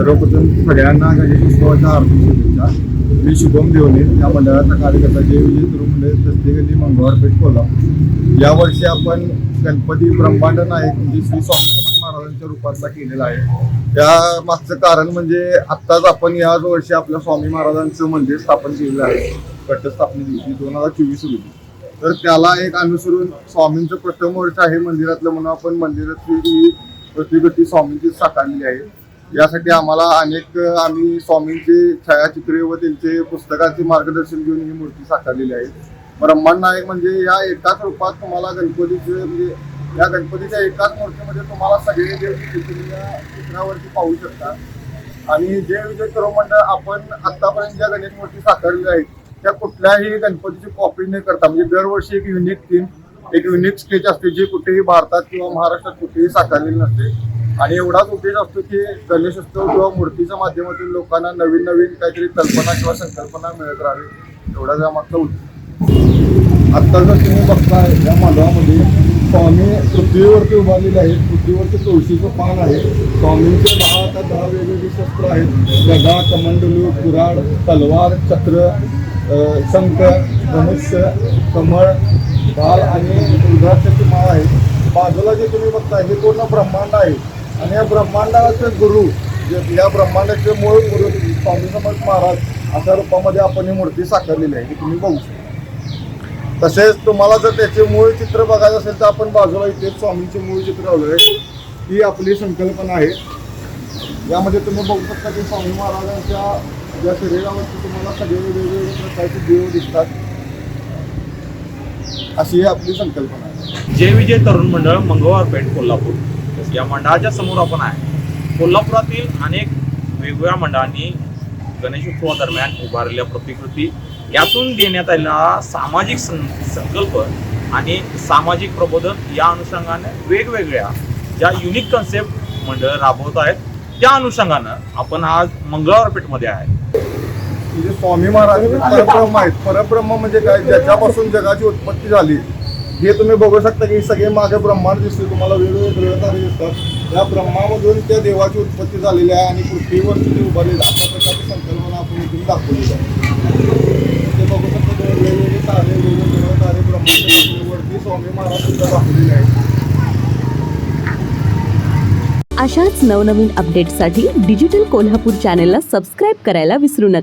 सर्वप्रथम सगळ्यांना गणेशोत्सवाच्या हार्दिक शुभेच्छा. मी शुभम देवणे या मंडळाचा कार्यकर्ता जे विजय तिरुमंडळ दस्तेगल्ली मंगळवारपेठ कोल्हापूर यावर्षी आपण गणपती ब्रह्मांड नायक म्हणजे श्री स्वामी समर्थ महाराजांच्या रूपातला केलेला आहे. त्या मागचं कारण म्हणजे आत्ताच आपण याच वर्षी आपल्या स्वामी महाराजांचं मंदिर स्थापन केलेलं आहे. घटस्थापने दिवशी दोन हजार चोवीस रोजी. तर त्याला एक अनुसरून स्वामींचं प्रथम वर्ष आहे मंदिरातलं म्हणून आपण मंदिरातली ही प्रतिकृती स्वामींची साकारलेली आहे. यासाठी आम्हाला अनेक आम्ही स्वामींचे छायाचित्रे व त्यांचे पुस्तकाचे मार्गदर्शन घेऊन ही मूर्ती साकारलेली आहे. ब्रह्मांड नायक म्हणजे या एकाच रूपात तुम्हाला गणपतीचे म्हणजे या गणपतीच्या एकाच मूर्तीमध्ये तुम्हाला सगळे देव चित्रावरती पाहू शकता. आणि जे विजय करो मंडळ आपण आतापर्यंत ज्या गणेश मूर्ती साकारलेल्या आहेत त्या कुठल्याही गणपतीची कॉपी न करता म्हणजे दरवर्षी एक युनिक थीम एक युनिक स्केच असते जे कुठेही भारतात किंवा महाराष्ट्रात कुठेही साकारलेली नसते. आणि एवढाच उद्देश असतो की गणेशोत्सव किंवा मूर्तीच्या माध्यमातून लोकांना नवीन नवीन काहीतरी कल्पना किंवा संकल्पना मिळत राहावी एवढाच यामागचा उद्देश. आत्ता जर तुम्ही बघताय या मंडळामध्ये स्वामी पृथ्वीवरती उभारलेले आहेत पृथ्वीवरती तुळशीचं पान आहे. स्वामींचे दहा आता दहा वेगवेगळी शस्त्र आहेत. गदा कमंडलू कुराड तलवार चक्र शंख धनुष्य कमळ भाल आणि रुद्राक्षाची माळ आहे बाजूला जे तुम्ही बघताय हे पूर्ण ब्रह्मांड आहे. आणि या ब्रह्मांडाचे गुरु या ब्रह्मांडाचे मूळ गुरु स्वामी समर्थ महाराज अशा रूपामध्ये आपण ही मूर्ती साकारलेली आहे ही तुम्ही बघू शकता. तसेच तुम्हाला जर त्याचे मूळ चित्र बघायचं असेल तर आपण बाजूला इथे स्वामींचे मूळ चित्र लावलं आहे ही आपली संकल्पना आहे. यामध्ये तुम्ही बघू शकता की स्वामी महाराजांच्या ज्या शरीरावरती तुम्हाला सगळे वेगवेगळे प्रकारचे देव दिसतात. अशी ही आपली संकल्पना आहे. जे विजय तरुण मंडळ मंगळवार पेठ कोल्हापूर. या मंडळाच्या समोर आपण आहे. कोल्हापुरातील अनेक वेगवेगळ्या मंडळांनी गणेशोत्सवादरम्यान उभारलेल्या प्रतिकृती. यातून देण्यात आलेला सामाजिक सं संकल्प आणि सामाजिक प्रबोधन या अनुषंगाने वेगवेगळ्या ज्या युनिक कन्सेप्ट मंडळ राबवत आहेत त्या अनुषंगानं आपण आज मंगळवारपेठमध्ये आहे. स्वामी महाराज परब्रह्म आहेत. परब्रह्म म्हणजे काय? ज्याच्यापासून जगाची उत्पत्ती झाली. हे तुम्ही बघू शकता की सगळे मागे ब्रह्मांड दिसते तुम्हाला वेगवेगळे ग्रह तारे दिसतात या ब्रह्मामधून त्या देवाची उत्पत्ती झालेली आहे आणि पृथ्वीवरती ते उभारले अशा प्रकारची संकल्पना आपण इथून दाखवलेली आहे. ते बघू शकता ते वेगवेगळे तारे वेगवेगळे ग्रह तारे ब्रह्मांडवरती स्वामी महाराज सुद्धा दाखवलेले आहेत. अशाच नवनवीन अपडेट्ससाठी डिजिटल कोल्हापूर चॅनेलला सबस्क्राईब करायला विसरू नका.